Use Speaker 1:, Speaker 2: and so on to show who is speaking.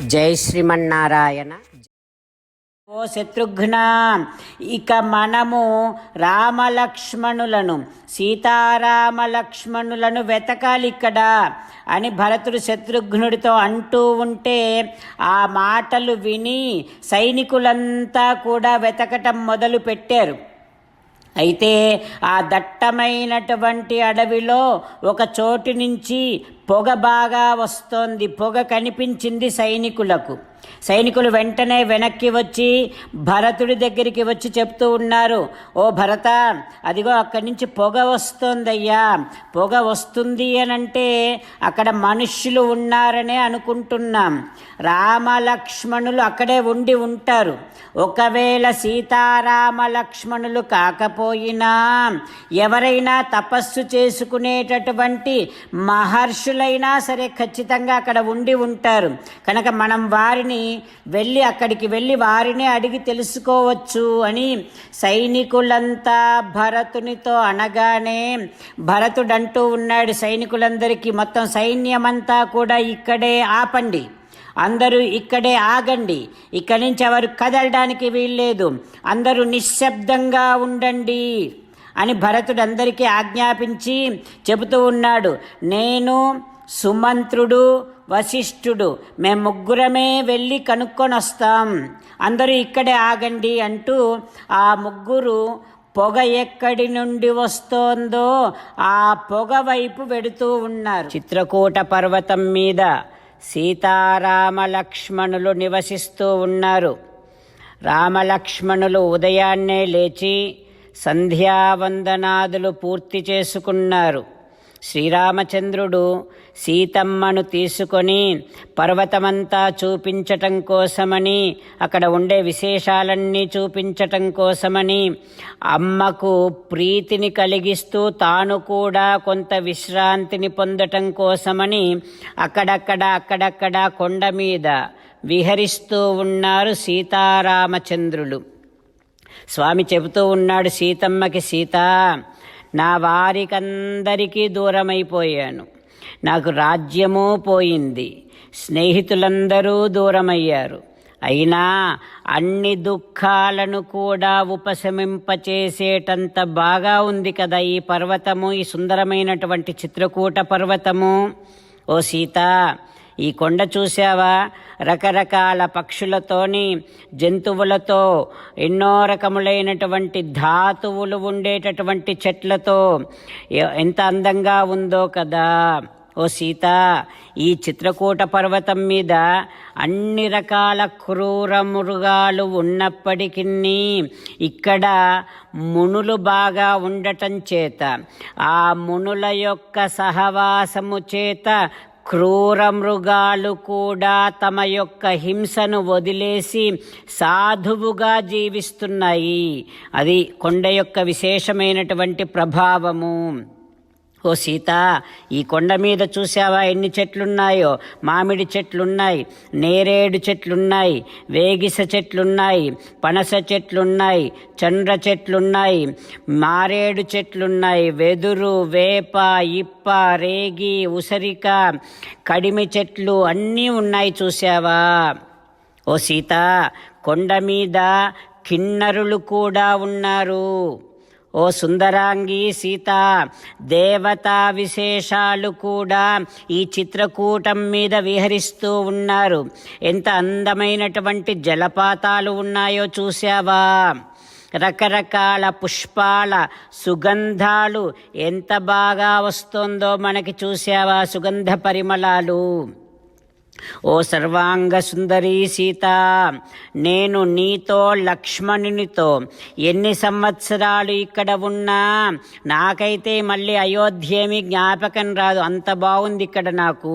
Speaker 1: జై శ్రీమన్నారాయణ.
Speaker 2: ఓ శత్రుఘ్న ఇక మనము రామలక్ష్మణులను సీతారామ లక్ష్మణులను వెతకాలి ఇక్కడ అని భరతుడు శత్రుఘ్నుడితో అంటూ ఉంటే ఆ మాటలు విని సైనికులంతా కూడా వెతకటం మొదలు పెట్టారు. అయితే ఆ దట్టమైనటువంటి అడవిలో ఒక చోటు నుంచి పొగ బాగా వస్తోంది. పొగ కనిపించింది సైనికులకు. సైనికులు వెంటనే వెనక్కి వచ్చి భరతుడి దగ్గరికి వచ్చి చెప్తూ ఉన్నారు. ఓ భరత అదిగో అక్కడి నుంచి పొగ వస్తోందయ్యా. పొగ వస్తుంది అని అంటే అక్కడ మనుష్యులు ఉన్నారనే అనుకుంటున్నాం. రామ లక్ష్మణులు అక్కడే ఉండి ఉంటారు. ఒకవేళ సీతారామ లక్ష్మణులు కాకపోయినా ఎవరైనా తపస్సు చేసుకునేటటువంటి మహర్షులైనా సరే ఖచ్చితంగా అక్కడ ఉండి ఉంటారు. కనుక మనం వారిని వెళ్ళి అక్కడికి వెళ్ళి వారిని అడిగి తెలుసుకోవచ్చు అని సైనికులంతా భరతునితో అనగానే భరతుడంటూ ఉన్నాడు సైనికులందరికీ మొత్తం సైన్యమంతా కూడా ఇక్కడే ఆపండి. అందరూ ఇక్కడే ఆగండి. ఇక్కడి నుంచి ఎవరు కదలడానికి వీల్లేదు. అందరూ నిశ్శబ్దంగా ఉండండి అని భరతుడు అందరికీ ఆజ్ఞాపించి చెబుతూ ఉన్నాడు. నేను సుమంత్రుడు వశిష్ఠుడు మేము ముగ్గురమే వెళ్ళి కనుక్కొని వస్తాం అందరూ ఇక్కడే ఆగండి అంటూ ఆ ముగ్గురు పొగ ఎక్కడి నుండి వస్తోందో ఆ పొగ వైపు వెడుతూ ఉన్నారు. చిత్రకూట పర్వతం మీద సీతారామ లక్ష్మణులు నివసిస్తూ ఉన్నారు. రామలక్ష్మణులు ఉదయాన్నే లేచి సంధ్యావందనాదులు పూర్తి చేసుకున్నారు. శ్రీరామచంద్రుడు సీతమ్మను తీసుకొని పర్వతమంతా చూపించటం కోసమని అక్కడ ఉండే విశేషాలన్నీ చూపించటం కోసమని అమ్మకు ప్రీతిని కలిగిస్తూ తాను కూడా కొంత విశ్రాంతిని పొందటం కోసమని అక్కడక్కడ అక్కడక్కడ కొండ మీద విహరిస్తూ ఉన్నారు సీతారామచంద్రులు. స్వామి చెబుతూ ఉన్నాడు సీతమ్మకి సీత నా వారికందరికీ దూరమైపోయాను. నాకు రాజ్యము పోయింది. స్నేహితులందరూ దూరమయ్యారు. అయినా అన్ని దుఃఖాలను కూడా ఉపశమింపచేసేటంత బాగా ఉంది కదా ఈ పర్వతము ఈ సుందరమైనటువంటి చిత్రకూట పర్వతము. ఓ సీత ఈ కొండ చూసావా రకరకాల పక్షులతోని జంతువులతో ఎన్నో రకములైనటువంటి ధాతువులు ఉండేటటువంటి చెట్లతో. ఎంత అందంగా ఉందో కదా. ఓ సీత ఈ చిత్రకూట పర్వతం మీద అన్ని రకాల క్రూర మృగాలు ఉన్నప్పటికీ ఇక్కడ మునులు బాగా ఉండటం చేత. ఆ మునుల యొక్క సహవాసము చేత క్రూర మృగాలు కూడా తమ యొక్క హింసను వదిలేసి సాధువుగా జీవిస్తున్నాయి. అది కొండ యొక్క విశేషమైనటువంటి ప్రభావము. ఓ సీత ఈ కొండ మీద చూసావా ఎన్ని చెట్లున్నాయో? మామిడి చెట్లున్నాయి నేరేడు చెట్లున్నాయి వేగిస చెట్లున్నాయి పనస చెట్లున్నాయి చండ్ర చెట్లున్నాయి మారేడు చెట్లున్నాయి వెదురు వేప ఇప్ప రేగి ఉసరిక కడిమి చెట్లు అన్నీ ఉన్నాయి చూసావా ఓ సీత కొండ మీద కిన్నరులు కూడా ఉన్నారు. ఓ సుందరాంగి సీత దేవతా విశేషాలు కూడా ఈ చిత్రకూటం మీద విహరిస్తూ ఉన్నారు. ఎంత అందమైనటువంటి జలపాతాలు ఉన్నాయో చూసావా రకరకాల పుష్పాల సుగంధాలు ఎంత బాగా వస్తుందో మనకి చూసావా సుగంధ పరిమళాలు? ఓ సర్వాంగ సుందరీ సీత నేను నీతో లక్ష్మణునితో ఎన్ని సంవత్సరాలు ఇక్కడ ఉన్నా నాకైతే మళ్ళీ అయోధ్యేమి జ్ఞాపకం రాదు. అంత బాగుంది ఇక్కడ నాకు.